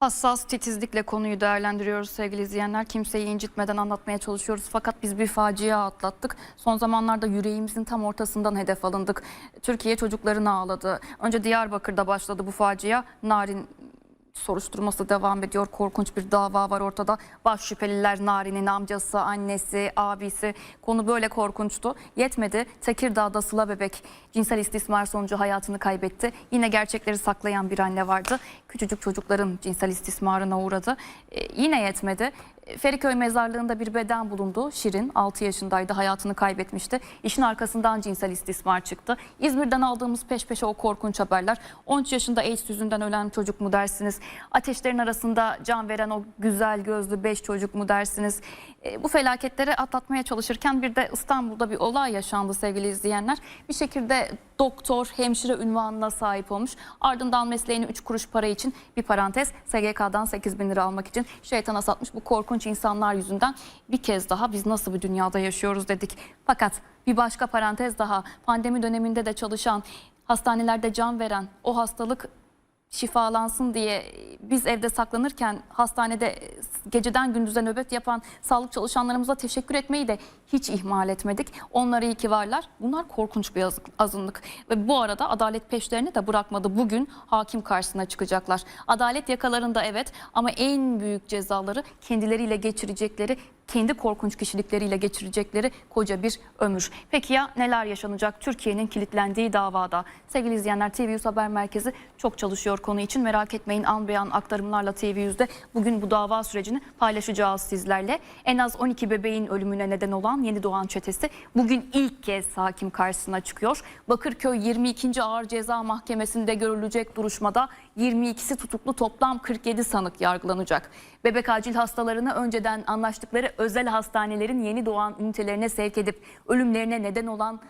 Hassas titizlikle konuyu değerlendiriyoruz sevgili izleyenler. Kimseyi incitmeden anlatmaya çalışıyoruz. Fakat biz bir facia atlattık. Son zamanlarda yüreğimizin tam ortasından hedef alındık. Türkiye çocuklarını ağladı. Önce Diyarbakır'da başladı bu facia. Narin soruşturması devam ediyor. Korkunç bir dava var ortada. Baş şüpheliler Narin'in amcası, annesi, abisi. Konu böyle korkunçtu. Yetmedi. Tekirdağ'da Sıla Bebek cinsel istismar sonucu hayatını kaybetti. Yine gerçekleri saklayan bir anne vardı. Küçücük çocukların cinsel istismarına uğradı. Ee, yine yetmedi. Feriköy mezarlığında bir beden bulundu. Şirin 6 yaşındaydı hayatını kaybetmişti. İşin arkasından cinsel istismar çıktı. İzmir'den aldığımız peş peşe o korkunç haberler. 13 yaşında AIDS yüzünden ölen çocuk mu dersiniz? Ateşlerin arasında can veren o güzel gözlü 5 çocuk mu dersiniz? E, bu felaketleri atlatmaya çalışırken bir de İstanbul'da bir olay yaşandı sevgili izleyenler. Bir şekilde doktor, hemşire ünvanına sahip olmuş. Ardından mesleğini 3 kuruş para için bir parantez SGK'dan 8 bin lira almak için şeytana satmış bu korkunç insanlar yüzünden bir kez daha biz nasıl bir dünyada yaşıyoruz dedik. Fakat bir başka parantez daha pandemi döneminde de çalışan hastanelerde can veren o hastalık şifalansın diye biz evde saklanırken hastanede geceden gündüze nöbet yapan sağlık çalışanlarımıza teşekkür etmeyi de hiç ihmal etmedik. Onlar iyi ki varlar. Bunlar korkunç bir azı- azınlık. Ve bu arada adalet peşlerini de bırakmadı. Bugün hakim karşısına çıkacaklar. Adalet yakalarında evet ama en büyük cezaları kendileriyle geçirecekleri kendi korkunç kişilikleriyle geçirecekleri koca bir ömür. Peki ya neler yaşanacak Türkiye'nin kilitlendiği davada? Sevgili izleyenler TV Haber Merkezi çok çalışıyor konu için. Merak etmeyin an beyan aktarımlarla TV Yüz'de bugün bu dava sürecini paylaşacağız sizlerle. En az 12 bebeğin ölümüne neden olan Yeni Doğan çetesi bugün ilk kez hakim karşısına çıkıyor. Bakırköy 22. Ağır Ceza Mahkemesi'nde görülecek duruşmada 22'si tutuklu toplam 47 sanık yargılanacak. Bebek acil hastalarını önceden anlaştıkları özel hastanelerin yeni doğan ünitelerine sevk edip ölümlerine neden olan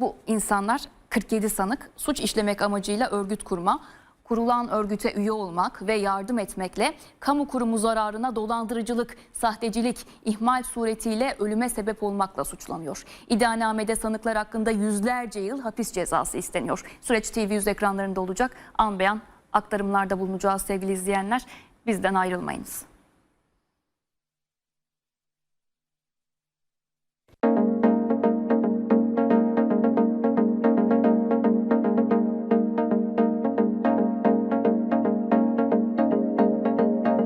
bu insanlar 47 sanık suç işlemek amacıyla örgüt kurma, kurulan örgüte üye olmak ve yardım etmekle kamu kurumu zararına dolandırıcılık, sahtecilik, ihmal suretiyle ölüme sebep olmakla suçlanıyor. İddianamede sanıklar hakkında yüzlerce yıl hapis cezası isteniyor. Süreç TV yüz ekranlarında olacak. An beyan aktarımlarda bulunacağız sevgili izleyenler. Bizden ayrılmayınız.